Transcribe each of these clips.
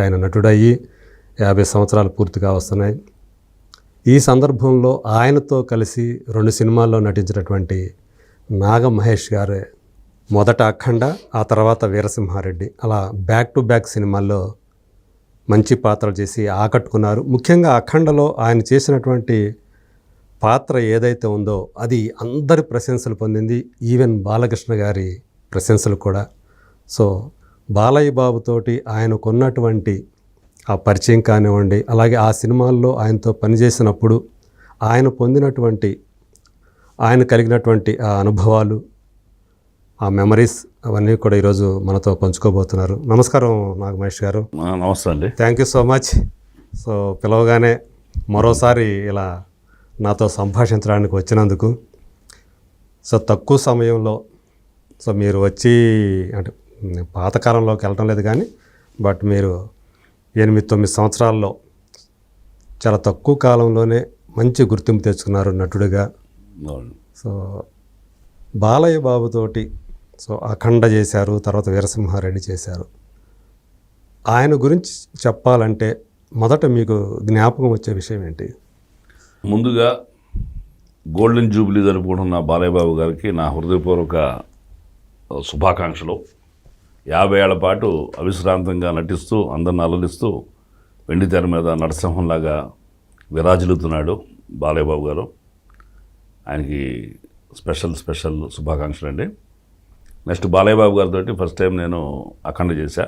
ఆయన నటుడయ్యి యాభై సంవత్సరాలు పూర్తిగా వస్తున్నాయి. ఈ సందర్భంలో ఆయనతో కలిసి రెండు సినిమాల్లో నటించినటువంటి నాగ మహేష్ గారే మొదట అఖండ ఆ తర్వాత వీరసింహారెడ్డి. అలా బ్యాక్ టు బ్యాక్ సినిమాల్లో మంచి పాత్రలు చేసి ఆకట్టుకున్నారు. ముఖ్యంగా అఖండలో ఆయన చేసినటువంటి పాత్ర ఏదైతే ఉందో అది అందరి ప్రశంసలు పొందింది. ఈవెన్ బాలకృష్ణ గారి ప్రశంసలు కూడా. సో బాలయ్య బాబుతోటి ఆయనకున్నటువంటి ఆ పరిచయం కానివ్వండి అలాగే ఆ సినిమాల్లో ఆయనతో పనిచేసినప్పుడు ఆయన పొందినటువంటి ఆయన కలిగినటువంటి ఆ అనుభవాలు ఆ మెమరీస్ అవన్నీ కూడా ఈరోజు మనతో పంచుకోబోతున్నారు. నమస్కారం నాగ మహేష్ గారు నమస్తే అండి. Thank you so much so పిలవగానే మరోసారి ఇలా నాతో సంభాషించడానికి వచ్చినందుకు సో తక్కువ సమయంలో సో మీరు వచ్చి అంటే పాతకాలంలోకి వెళ్ళటం లేదు కానీ బట్ మీరు ఎనిమిది తొమ్మిది సంవత్సరాల్లో చాలా తక్కువ కాలంలోనే మంచి గుర్తింపు తెచ్చుకున్నారు నటుడిగా. సో బాలయ్య బాబుతోటి సో అఖండ చేశారు తర్వాత వీరసింహారెడ్డి చేశారు. ఆయన గురించి చెప్పాలంటే మొదట మీకు జ్ఞాపకం వచ్చే విషయం ఏంటి? ముందుగా గోల్డెన్ జూబ్లీ జరుపుకుంటున్న బాలయ్య బాబు గారికి నా హృదయపూర్వక శుభాకాంక్షలు. యాభై ఏళ్ళ పాటు అవిశ్రాంతంగా నటిస్తూ అందరిని అలరిస్తూ వెండి తెర మీద నరసింహంలాగా విరాజిల్లుతున్నాడు బాలయ్య బాబు గారు. ఆయనకి స్పెషల్ స్పెషల్ శుభాకాంక్షలు అండి. నెక్స్ట్ బాలయ్య బాబు గారితో ఫస్ట్ టైం నేను అఖండ చేశా.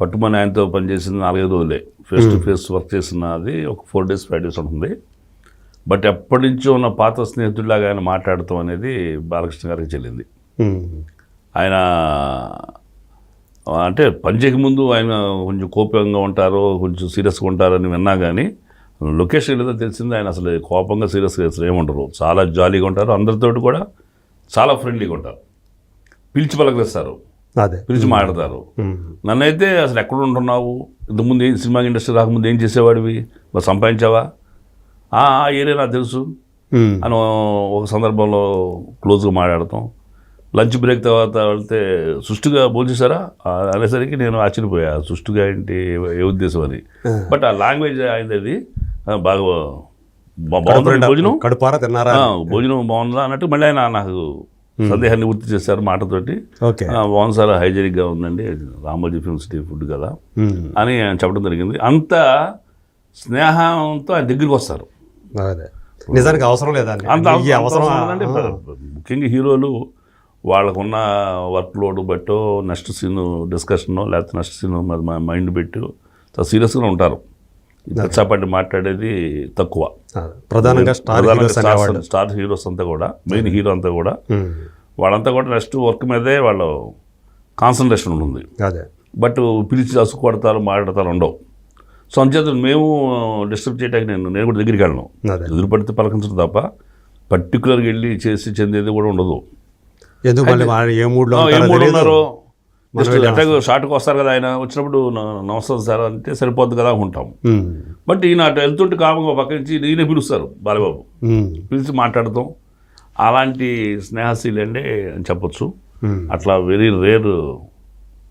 పట్టుమని ఆయనతో పనిచేసింది నాలుగైదు రోజులే. ఫేస్ టు ఫేస్ వర్క్ చేసినది ఒక ఫోర్ డేస్ ఫైవ్ డేస్ ఉంటుంది. బట్ ఎప్పటి నుంచో ఉన్న పాత స్నేహితుడిలాగా ఆయన మాట్లాడటం అనేది బాలకృష్ణ గారికి చెల్లింది. ఆయన అంటే పనిచేయక ముందు ఆయన కొంచెం కోపంగా ఉంటారు కొంచెం సీరియస్గా ఉంటారని విన్నా కానీ లొకేషన్ ఏదో తెలిసింది ఆయన అసలు కోపంగా సీరియస్గా అసలు ఏముంటారు చాలా జాలీగా ఉంటారు. అందరితోటి కూడా చాలా ఫ్రెండ్లీగా ఉంటారు. పిలిచి పలకరిస్తారు. అదే. పిలిచి మాట్లాడతారు. నన్నైతే అసలు ఎక్కడ ఉంటున్నావు? ఇంతకుముందు ఏం సినిమా ఇండస్ట్రీ రాకముందు ఏం చేసేవాడివి? మరి సంపాదించావా? "ఆ, ఏరియా నాకు తెలుసు. అని ఒక సందర్భంలో క్లోజ్గా మాట్లాడతాం. లంచ్ బ్రేక్ తర్వాత వెళ్తే సుష్టుగా భోజేశారా అనేసరికి నేను ఆశ్చర్యపోయా. సుష్టుగా ఏంటి? ఏ- ఉద్దేశం అని బట్ ఆ లాంగ్వేజ్ అయింది ఆ, బాగా బాగుంది భోజనం. కడుపారా తిన్నారా భోజనం బాగుందా అన్నట్టు మళ్ళీ ఆయన నాకు సందేహాన్ని గుర్తు చేశారు మాటతోటి. బాగుంది సార్ హైజెనిక్గా ఉందండి. రామోజీ ఫిల్మ్ సిటీ ఫుడ్ కదా. అని ఆయన చెప్పడం జరిగింది. అంత స్నేహంతో ఆయన దగ్గరికి వస్తారు. అదే. నిజానికి అవసరం లేదండి అంత అవసరం ముఖ్యంగా హీరోలు వాళ్ళకున్న వర్క్ లోడ్ బట్టో నెక్స్ట్ సీన్ డిస్కషనో లేకపోతే నెక్స్ట్ సీన్ మైండ్ పెట్టు. చాలా సీరియస్గా ఉంటారు. చాపాటి మాట్లాడేది తక్కువ. ప్రధానంగా స్టార్ హీరోస్ అంతా కూడా మెయిన్ హీరో అంతా కూడా. వాళ్ళంతా కూడా నెక్స్ట్ వర్క్ మీదే వాళ్ళు కాన్సన్ట్రేషన్ ఉంటుంది. అదే. బట్ పిలిచి అసుకు కొడతారు మాట్లాడతారు ఉండవు. సో అంచేత మేము డిస్టర్బ్ చేయడానికి నేను నేను కూడా దగ్గరికి వెళ్ళను. అదే. ఎదురు పడితే పలకించడం తప్ప పర్టికులర్గా వెళ్ళి చేసి చెందేది కూడా ఉండదు. ఎందుకు మళ్ళీ ఏ మూడ్లో ఏ మూడు. ఉన్నారో జస్ట్ అట్టాగా షార్ట్కి వస్తారు కదా ఆయన వచ్చినప్పుడు "న- నమస్తే సార్ అంటే సరిపోద్ది కదా మ్మ్. బట్ ఈయన అటు వెళ్తుంటే కామంగా పక్క నుంచి ఈయన పిలుస్తారు బాలబాబు. పిలిచి మాట్లాడతాం అలాంటి స్నేహశీలండే అని చెప్పొచ్చు. అట్లా very rare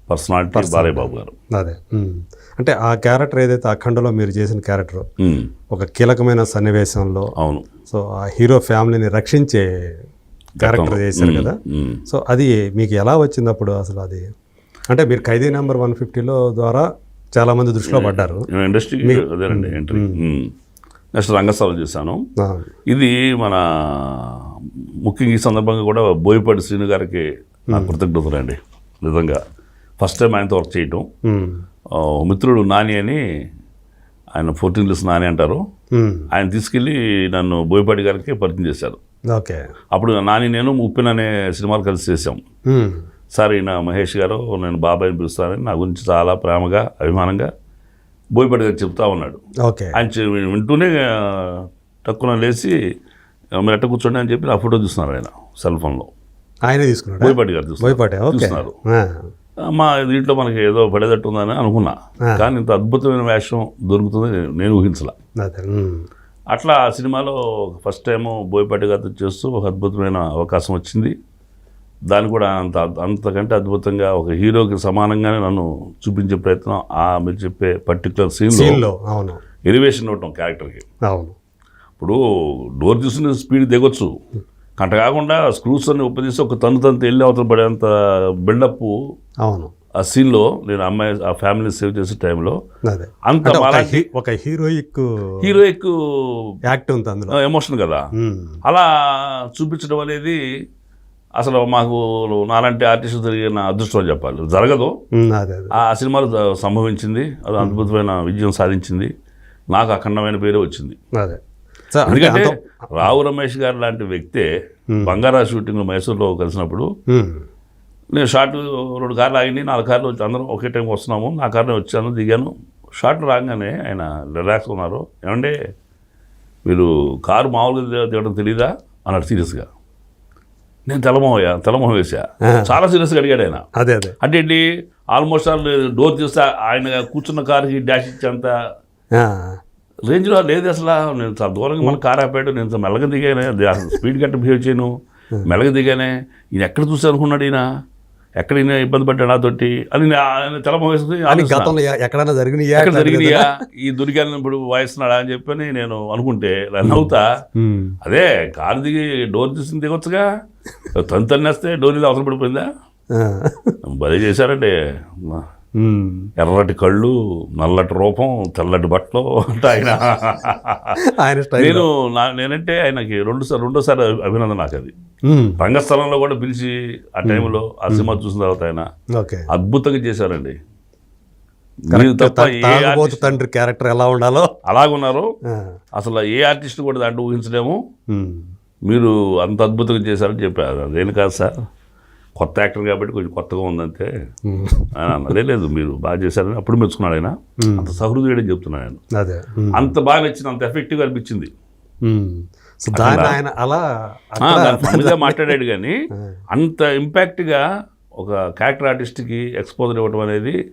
personality Balayya Babu గారు అదే. అంటే ఆ క్యారెక్టర్ ఏదైతే అఖండలో మీరు చేసిన క్యారెక్టర్ ఒక కీలకమైన సన్నివేశంలో అవును సో ఆ హీరో ఫ్యామిలీని రక్షించే క్యారెక్టర్ చేశారు కదా. సో అది మీకు ఎలా వచ్చింది అప్పుడు అసలు అది? అంటే మీరు ఖైదీ నెంబర్ వన్ ఫిఫ్టీలో ద్వారా చాలా మంది దృష్టిలో పడ్డారు. అదేనండి ఎంట్రీ నెక్స్ట్ రంగస్థలం చేశాను. ఇది మన ముఖ్యంగా ఈ సందర్భంగా కూడా బోయపాటి శ్రీను గారికి నా కృతజ్ఞతలు అండి నిజంగా. ఫస్ట్ టైం ఆయనతో వర్క్ చేయటం. మిత్రుడు నాని అని ఆయన ఫోర్టీన్ లిస్ట్ నాని అంటారు. ఆయన తీసుకెళ్ళి నన్ను బోయపాటి గారికి పరిచయం చేశారు. ఓకే. అప్పుడు నాని నేను ఉప్పిన అనే సినిమాలు కలిసి చేసాం. సార్ ఈయన మహేష్ గారు నేను బాబాయ్ని పిలుస్తానని నా గురించి చాలా ప్రేమగా అభిమానంగా బోయపాటి గారు చెప్తా ఉన్నాడు. ఓకే. ఆయన వింటూనే టక్కున లేచి "ఆ, మీరు ఎట్ట కూర్చోండి అని చెప్పి నా ఫోటో చూస్తున్నారు ఆయన సెల్ ఫోన్లో. ఆయనే తీసుకున్నాడు? బోయపాటి గారు చూస్తున్నారు. బోయపాటి మా దీంట్లో మనకి ఏదో పడేటట్టు ఉందని అనుకున్నా. కానీ ఇంత అద్భుతమైన వేషం దొరుకుతుంది నేను- ఊహించలా. అట్లా ఆ సినిమాలో ఫస్ట్ టైం బోయపాటి గారితో చేస్తూ ఒక అద్భుతమైన అవకాశం వచ్చింది. దాన్ని కూడా అంత అంతకంటే అద్భుతంగా ఒక హీరోకి సమానంగానే నన్ను చూపించే ప్రయత్నం ఆ మీరు చెప్పే పర్టికులర్ సీన్లో అవును. ఎలివేషన్ ఇవ్వటం క్యారెక్టర్కి అవును. ఇప్పుడు డోర్ తీసుకుని స్పీడ్ దిగొచ్చు. కంట కాకుండా స్క్రూస్ అన్ని ఉపదీసి ఒక తను తను వెళ్ళి అవతల పడేంత బిల్డప్ అవును. ఆ సీన్లో నేను అమ్మాయి ఆ ఫ్యామిలీ సేవ్ చేసే టైంలో అంత ఒక హీరోయిక్ హీరోయిక్ యాక్ట్ ఉంది అందులో. ఎమోషన్ కదా. అలా చూపించడం అనేది అసలు మాకు నాలాంటి ఆర్టిస్ట్ జరిగిన అదృష్టం అని చెప్పాలి. జరగదు. ఆ సినిమాలో సంభవించింది. అది అద్భుతమైన విజయం సాధించింది. నాకు అఖండమైన పేరే వచ్చింది. ఎందుకంటే రావు రమేష్ గారు లాంటి వ్యక్తే బంగారా షూటింగ్ మైసూర్లో కలిసినప్పుడు నేను షార్ట్ రెండు కార్లు ఆగింది నాలుగు కార్లు వచ్చి అందరం ఒకే టైం వస్తున్నాము. నా కార్లో వచ్చాను దిగాను. షార్ట్ రాగానే ఆయన రిలాక్స్ ఉన్నారు. ఏమంటే మీరు కారు మామూలుగా దిగ- దిగడం తెలీదా? అన్నాడు సీరియస్గా. నేను తెల్లమోహయ్యా తెల్లమోహం వేసా చాలా సీరియస్గా అడిగాడు ఆయన. అదే అదే. అంటే ఏంటి ఆల్మోస్ట్ ఆల్ డోర్ తీస్తే ఆయన కూర్చున్న కార్కి డాష్ ఇచ్చేంత రేంజ్లో లేదు అసలు. నేను చాలా దూరంగా మన కార్ ఆపాడు. నేను మెల్లగా దిగానే అసలు స్పీడ్ గట్ట బిహేవ్ చేయను. మెల్లగా దిగానే ఈయన ఎక్కడ చూసి అనుకున్నాడు ఈయన? ఎక్కడ ఇబ్బంది పడ్డాడు నాతోటి? అని నే- ఆయన తెలమ వేసుకుని అని ఆలోచిస్తున్నా. గతంలో ఎక్కడైనా జరిగినాయా? ఎక్కడ జరిగినాయా? ఈ దొరికాను ఇప్పుడు వాయిస్తున్నాడా అని చెప్పని నేను అనుకుంటే రన్ అవుతా. ఉమ్, అదే కారు దిగి డోర్ తీసి దిగొచ్చుగా. తను తన్నేస్తే డోర్ ఇది అవసరం పడిపోయిందా? భలే చేశారండి. ఉమ్, ఎర్రటి కళ్ళు నల్లటి రూపం తెల్లటి బట్టలు అంటే ఆయన ఆయన నేను నా నేనంటే ఆయనకి రెండు సార్ రెండోసారి అభి- అభినందన నాకు అది ఉమ్, రంగస్థలంలో కూడా పిలిచి ఆ టైంలో ఆ సినిమా చూసిన తర్వాత ఆయన అద్భుతంగా చేశారండి. తండ్రి క్యారెక్టర్ ఎలా ఉండాలో. అలాగున్నారు. అసలు ఏ ఆర్టిస్ట్ కూడా దాంట్లో ఊహించలేము. మీరు అంత అద్భుతంగా చేశారని చెప్పారు. అదేం కాదు సార్. కొత్త యాక్టర్ కాబట్టి కొంచెం కొత్తగా ఉందంటే అన్నదే లేదు. మీరు బాగా చేశారని అప్పుడు మెచ్చుకున్నాడు ఆయన. అంత సహృదయుడని చెప్తున్నాను ఆయన. అదే. అంత బాగా నచ్చింది అంత ఎఫెక్టివ్గా అనిపించింది. ఆయన అలా ఫన్గా మాట్లాడాడు కానీ అంత ఇంపాక్ట్గా ఒక క్యారెక్టర్ ఆర్టిస్ట్కి ఎక్స్పోజర్ ఇవ్వడం అనేది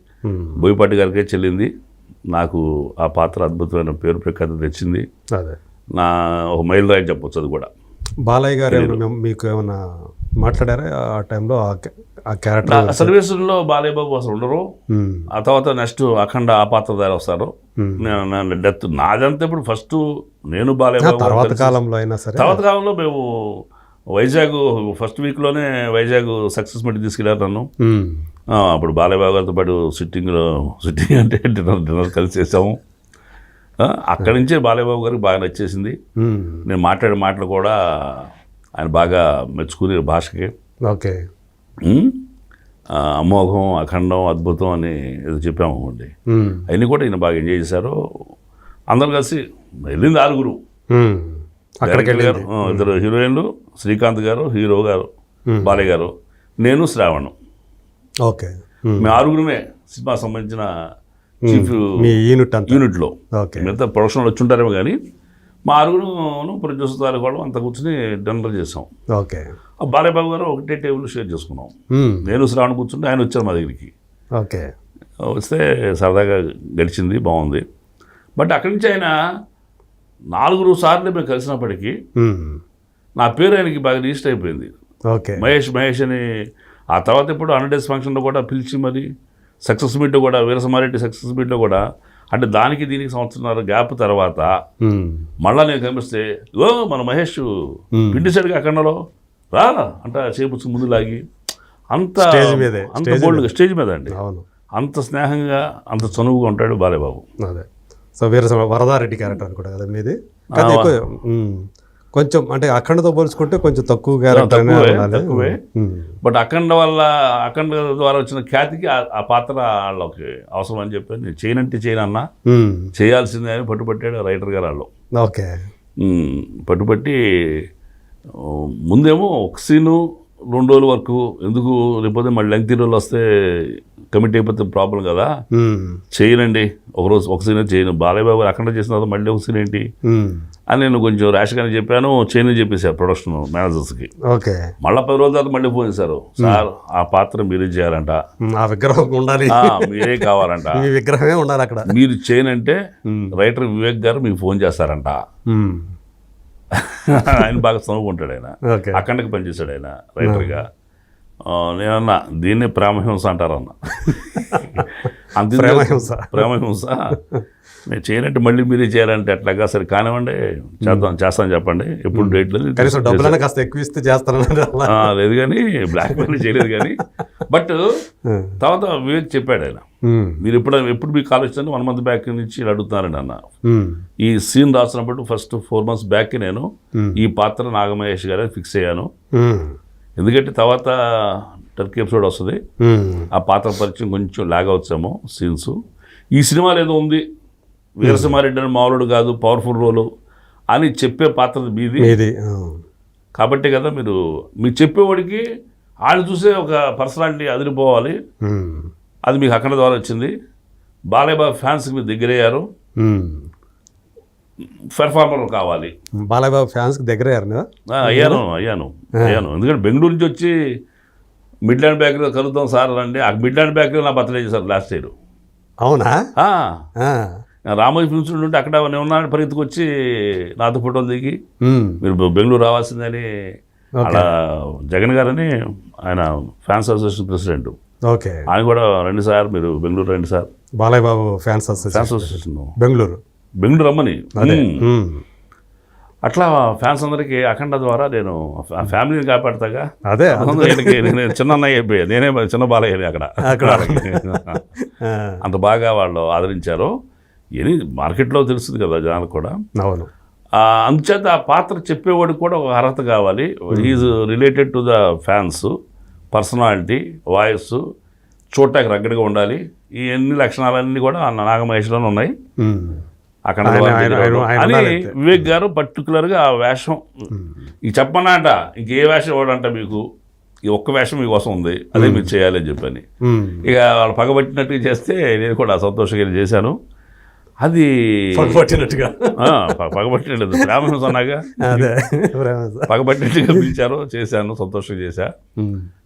బోయపాటి గారికే చెల్లింది. నాకు ఆ పాత్ర అద్భుతమైన పేరు ప్రఖ్యాతి తెచ్చింది. అదే. నా ఒక మైల్ రాయి చెప్పొచ్చు అది కూడా. బాలయ్య గారు మీకు ఏమైనా మాట్లాడారా ఆ టైంలో ఆ క్యా- ఆ క్యారెక్టర్ సర్వీసుల్లో బాలయ్య బాబు అసలు ఉండరు. ఆ తర్వాత నెక్స్ట్ అఖండ ఆ పాత్రధారి వస్తారు Hmm. నేను నా డెత్ నాదంతా ఇప్పుడు ఫస్ట్ నేను బాలయ్య బాబు తర్వాత కాలంలో అయినా సరే. తర్వాత కాలంలో మేము వైజాగ్ ఫస్ట్ వీక్లోనే వైజాగ్ సక్సెస్ మీట్ తీసుకెళ్ళారు నన్ను. అప్పుడు బాలయ్య బాబు గారితో పాటు సిట్టింగ్లో సిట్టింగ్ అంటే డిన్నర్ డిన్నర్ కలిసి చేసాము. అక్కడి నుంచే బాలయ్య బాబు గారికి బాగా నచ్చేసింది. నేను మాట్లాడే మాటలు కూడా ఆయన బాగా మెచ్చుకునే భాషకి. ఓకే. అమోఘం అఖండం అద్భుతం అని ఏదో చెప్పాము అండి అవన్నీ కూడా ఈయన బాగా ఎంజాయ్ చేశారు. అందరు కలిసి వెళ్ళింది ఆరుగురు. అక్కడికి ఇద్దరు హీరోయిన్లు శ్రీకాంత్ గారు హీరో గారు బాలయ్య గారు నేను శ్రావణ్. ఓకే. మేము ఆరుగురమే సినిమా సంబంధించిన చీఫ్ యూనిట్ యూనిట్లో. మిగతా ప్రొడక్షన్లో వచ్చి ఉంటారేమో కానీ మా ఆరుగురు ప్రొడ్యూసర్ వాళ్ళు అంతా కూర్చుని డిన్నర్ చేసాం ఓకే. ఆ బాలయ్య బాబు గారు ఒకటే టేబుల్ షేర్ చేసుకున్నాం. నేను శ్రావణ్ కూర్చుంటే ఆయన వచ్చారు మా దగ్గరికి. ఓకే. వస్తే సరదాగా గడిచింది బాగుంది. బట్ అక్కడి నుంచి ఆయన నాలుగు సార్లు మేము కలిసినప్పటికీ నా పేరు ఆయనకి బాగా రిజిస్టర్ అయిపోయింది. ఓకే. మహేష్ మహేష్ అని ఆ తర్వాత ఇప్పుడు హండ్రెడ్ డేస్ ఫంక్షన్లో కూడా పిలిచి మరి సక్సెస్ మీట్లో కూడా వీరసమారెడ్డి సక్సెస్ మీట్లో కూడా అంటే దానికి దీనికి సంవత్సరాల గ్యాప్ తర్వాత మళ్ళా నేను కనిపిస్తే ఓ మన మహేష్ పిండి సైడ్గా అఖండలో రా అంట చేపుచ్చు ముందు లాగి. అంత స్టేజ్ మీదే, అంత బోల్డ్గా స్టేజ్ మీద అండి. అంత స్నేహంగా అంత చనువుగా ఉంటాడు బాలేబాబు అదే. సో వీర వరదారెడ్డి క్యారెక్టర్ అనుకుంటా కదా మీది. కొంచెం అంటే అఖండతో పోల్చుకుంటే కొంచెం తక్కువ తక్కువే. బట్ అఖండ వల్ల అఖండ ద్వారా వచ్చిన ఖ్యాతికి ఆ- పాత్ర వాళ్ళకి అవసరం అని చెప్పి నేను చేయనంటే చేయనన్నా. చేయాల్సిందే అని పట్టుపట్టాడు రైటర్ గారు వాళ్ళు. ఓకే. పట్టుపట్టి ఆ, ముందేమో ఒక సీను రెండు రోజుల వరకు ఎందుకు లేకపోతే మళ్ళీ లెంగ్త్ రోజులు వస్తే కమిట్ అయిపోతే ప్రాబ్లం కదా? చేయనండి. ఒకరోజు ఒక సీన్ చేయను. బాలయ్య బాబు అఖండ చేసిన తర్వాత మళ్ళీ ఒక సీన్ ఏంటి? అని నేను కొంచెం ర్యాష్గానే చెప్పాను. చేయని చెప్పేశారు ప్రొడక్షన్ మేనేజర్స్కి ఓకే. మళ్ళీ పది రోజుల తర్వాత మళ్ళీ ఫోన్ చేశారు. సార్ ఆ పాత్ర మీరే చేయాలంట? ఆ విగ్రహం ఉండాలి. మీరే కావాలంట. మీ విగ్రహమే ఉండాలి అక్కడ. మీరు చేయనంటే రైటర్ వివేక్ గారు మీకు ఫోన్ చేస్తారంట. ఆయన బాగా చదువుకుంటాడు ఆయన. అఖండకి పనిచేశాడు ఆయన రైటర్గా. ఆ, నేనన్నా దీన్నే ప్రేమహింస అంటారన్న అంత ప్రేమహింస. ప్రేమహింస. నేను చేయనంటే మళ్ళీ మీరే చేయాలంటే అట్లాగా సరే కానివ్వండి చేద్దాం చేస్తాను చెప్పండి. ఎప్పుడు డేట్ లేదు. కనీసం కాస్త ఎక్కువ ఇస్తే ఆ, లేదు కానీ బ్లాక్ మెయిల్ చేయలేదు కానీ బట్ తర్వాత వివేక్ చెప్పాడు ఆయన. మీరు ఎప్పుడు ఎప్పుడు మీకు కాల్ వచ్చిందంటే వన్ మంత్ బ్యాక్ నుంచి అడుగుతున్నారండి అన్న. ఈ సీన్ రాసినప్పుడు ఫస్ట్ ఫోర్ మంత్స్ బ్యాక్ నేను. ఈ పాత్ర నాగమహేష్ గారే ఫిక్స్ అయ్యాను. ఎందుకంటే తర్వాత టర్కీ ఎపిసోడ్ వస్తుంది. ఆ పాత్ర పరిచయం కొంచెం లాగ్ అవుతామో సీన్స్. ఈ సినిమాలో ఏదో ఉంది. వీరసింహారెడ్డి అని మామూలుడు కాదు పవర్ఫుల్ రోలు అని చెప్పే పాత్ర మీది. కాబట్టి కదా మీరు మీరు చెప్పేవాడికి వాళ్ళు చూసే ఒక పర్సనాలిటీ అదిరిపోవాలి. అది మీకు అక్కడ ద్వారా వచ్చింది. బాలయ్య బాబు ఫ్యాన్స్కి మీరు దగ్గరయ్యారు. పెర్ఫార్మర్ కావాలి. బాలయ్య బాబు ఫ్యాన్స్కి దగ్గర అయ్యారు అయ్యాను అయ్యాను అయ్యాను. ఎందుకంటే బెంగళూరు నుంచి వచ్చి మిడ్లాండ్ బ్యాకరీలో కలుద్దాం సార్ అండి ఆ మిడ్లాండ్ బ్యాకరీలో నా బర్త్డే చేశారు లాస్ట్ ఇయర్. అవునా? రామోజీ ఫిల్మ్స్ ఉంటే అక్కడ నేను ఉన్నాను. పరిగెత్తుకు వచ్చి నాతో ఫోటోలు దిగి మీరు బెంగళూరు రావాల్సిందని అలా జగన్ గారని ఆయన ఫ్యాన్స్ అసోసియేషన్ ప్రెసిడెంట్. ఓకే. ఆయన కూడా రండి సార్ మీరు బెంగళూరు రండి sir. Balayya Babu fans association Bengaluru. Bengaluru రమ్మని. అట్లా ఫ్యాన్స్ అందరికీ అఖండ ద్వారా నేను ఫ్యామిలీని కాపాడతాగా. అదే నేను చిన్న అన్నయ్య అయిపోయా. నేనే చిన్న బాలయ్యని అక్కడ. అక్కడ. అంత బాగా వాళ్ళు ఆదరించారు. ఏని మార్కెట్లో తెలుస్తుంది కదా జనాలకు కూడా. అవును. అందుచేత ఆ పాత్ర చెప్పేవాడికి కూడా ఒక అర్హత కావాలి. Is related to the fans personality voice చూడటానికి రగ్గడగా ఉండాలి. ఈ అన్ని లక్షణాలన్నీ కూడా నాగమహేష్లోనే ఉన్నాయి. ఉమ్, అక్కడ అని. వివేక్ గారు పర్టికులర్గా ఆ వేషం ఇంక చెప్పనంట ఇంకే వేషం ఇవ్వడంట మీకు? ఈ ఒక్క వేషం మీకోసం ఉంది. అదే మీరు చేయాలి అని చెప్పని. ఇక వాళ్ళు పగబట్టినట్టుగా చేస్తే నేను కూడా సంతోషంగా చేశాను. అది పట్టుబట్టినట్టుగా ఆ, ప- పగబట్టినట్లేదు. ప్రేమ అన్నాగా. అదే. పగబట్టినట్టుగా పిలిచారు చేశాను సంతోషంగా చేశా.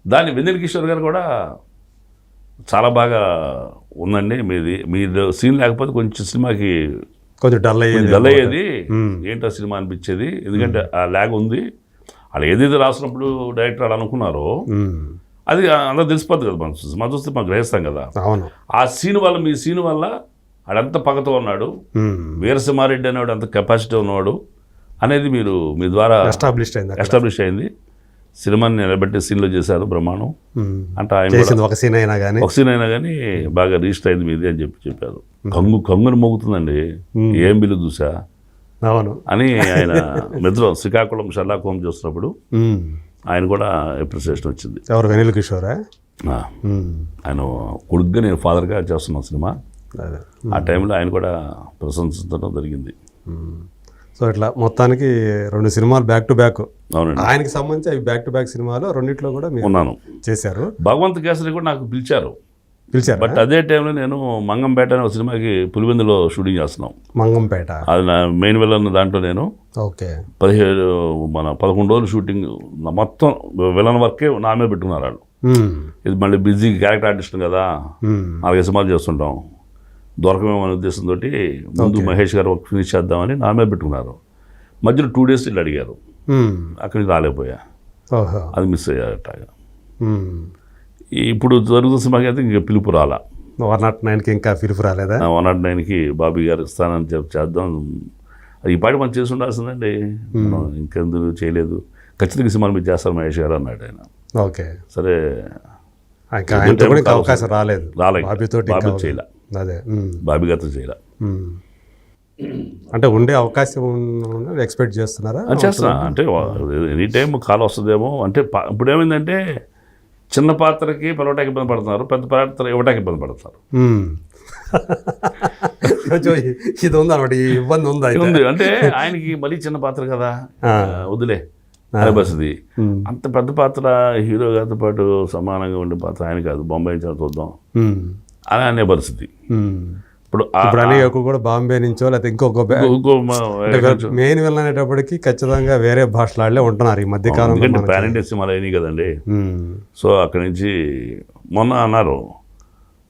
దాన్ని వెన్నెల కిషోర్ గారు కూడా చాలా బాగా ఉందండి. మీది మీరు సీన్ లేకపోతే కొంచెం సినిమాకి కొంచెం డల్ అయ్యేది డల్ అయ్యేది. ఏంటో సినిమా అనిపించేది. ఎందుకంటే ఆ ల్యాగ్ ఉంది. వాళ్ళు ఏదైతే రాసినప్పుడు డైరెక్టర్ వాళ్ళు అనుకున్నారో అది అందరూ తెలిసిపోద్ది కదా మనం. సినిమా చూస్తే మనం గ్రహిస్తాం కదా. అవును. ఆ సీన్ వల్ల మీ సీన్ వల్ల ఆడంత పగతో ఉన్నాడు. వీరసింహారెడ్డి అనేవాడు అంత కెపాసిటీ ఉన్నవాడు అనేది మీరు మీ ద్వారా ఎస్టాబ్లిష్డ్ అయింది. ఎస్టాబ్లిష్ అయింది. సినిమాని నిలబెట్టి సీన్లో చేశారు బ్రహ్మాండం. అంటే ఆయన ఒక సీన్ అయినా కానీ ఒక సీన్ అయినా కానీ బాగా రిజిస్టర్ అయింది మీది అని చెప్పి చెప్పారు. కంగు కంగుని మోగుతుందండి. ఏం బిల్లు చూసా? అవును. అని ఆయన మిత్రం శ్రీకాకుళం షర్లాక్ హోమ్ చూస్తున్నప్పుడు ఉమ్, ఆయన కూడా అప్రిసియేషన్ వచ్చింది. ఎవరు? వెనిల్ కిషోరా? ఆయన కొడుగ్గా నేను ఫాదర్గా చేస్తున్నాను సినిమా. ఆ టైంలో ఆయన కూడా ప్రశంసించడం జరిగింది. సో ఇట్లా మొత్తానికి రెండు సినిమాలు బ్యాక్ టు బ్యాక్ అవునండి. ఆయనకి సంబంధించి అవి బ్యాక్ టు బ్యాక్ సినిమాలు రెండిట్లో కూడా మీరు ఉన్నాను. చేశారు. భగవంత్ కేసరి కూడా నాకు పిలిచారు. పిలిచారు? బట్ అదే టైంలో నేను మంగంపేట అనే ఒక సినిమాకి పులివెందులో షూటింగ్ చేస్తున్నాం. మంగంపేట. అది నా మెయిన్ విలన్ దాంట్లో నేను. ఓకే. పదిహేడు మన పదకొండు రోజులు షూటింగ్ మొత్తం విలన్ వర్కే నా మీద పెట్టుకున్నారు వాళ్ళు. ఇది మళ్ళీ బిజీ క్యారెక్టర్ ఆర్టిస్ట్ కదా. నాలుగైదు సినిమాలు చేస్తుంటాం. దొరకమేమో అనే ఉద్దేశంతో ముందు మహేష్ గారు వర్క్ ఫినిష్ చేద్దామని నా మీద పెట్టుకున్నారు. మధ్యలో టూ డేస్ వీళ్ళు అడిగారు. అక్కడికి రాలేకపోయా. అది మిస్ అయ్యాట. ఇప్పుడు జరుగుతున్న సినిమాకి అయితే ఇంక పిలుపు రాలా. వన్ నాట్ నైన్కి ఇంకా పిలుపు రాలేదా? వన్ నాట్ నైన్కి బాబీ గారు ఇస్తానని చెప్పి చేద్దాం. అది ఈ పాటి మనం చేసి ఉండాల్సిందండి. ఇంకెందుకు చేయలేదు. ఖచ్చితంగా సినిమాలు మీరు చేస్తారు మహేష్ గారు అన్నాడు ఆయన. ఓకే. సరే. అవకాశం రాలేదు. రాలేదు. బాబీతో బాబీ చేయలే. అదే ఉమ్, బాబీ గారితో చేయలే ఉమ్. అంటే ఉండే అవకాశం ఎక్స్పెక్ట్ చేస్తున్నారా? చేస్తున్నా. అంటే ఎనీ టైం కాల్ వస్తుందేమో. అంటే ఇప్పుడు ఏమైందంటే చిన్న పాత్రకి పిలవటానికి ఇబ్బంది పడుతున్నారు పెద్ద పాత్ర ఇవ్వటానికి ఇబ్బంది పడుతున్నారు. ఇది ఉంది అనమాట ఈ ఇబ్బంది ఉంది ఉంది. అంటే ఆయనకి మరీ చిన్న పాత్ర కదా. వదిలే అనే పరిస్థితి. ఉమ్, అంత పెద్ద పాత్ర హీరో గారితో పాటు సమానంగా ఉండే పాత్ర ఆయన కాదు. బొంబాయి చూద్దాం. అని అనే పరిస్థితి. ఇప్పుడు ప్రణయకు కూడా బాంబే నుంచో లేకపోతే ఇంకొక మెయిన్ వెళ్ళనేటప్పటికి ఖచ్చితంగా వేరే భాషలాడలే ఉంటున్నారు ఈ మధ్య కాలంలో పాన్ ఇండియా సినిమాలు అయినాయి కదండి. సో అక్కడి నుంచి మొన్న అన్నారు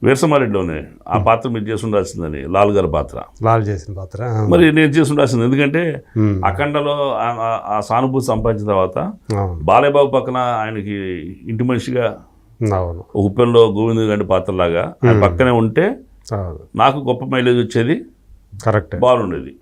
వీరసమారెడ్డిలోనే ఆ పాత్ర మీరు చేసి ఉండాల్సిందని లాల్ గారి పాత్ర. లాల్ చేసిన పాత్ర మరి నేను చేసి ఉండాల్సింది ఎందుకంటే అఖండలో ఆ సానుభూతి సంపాదించిన తర్వాత బాలేబాబు పక్కన ఆయనకి ఇంటి మనిషిగా అవును. గోవింద గోవింద్ గారి పాత్రలాగా పక్కనే ఉంటే నాకు గొప్ప మైలేజ్ వచ్చేది కరెక్ట్. బాగుండేది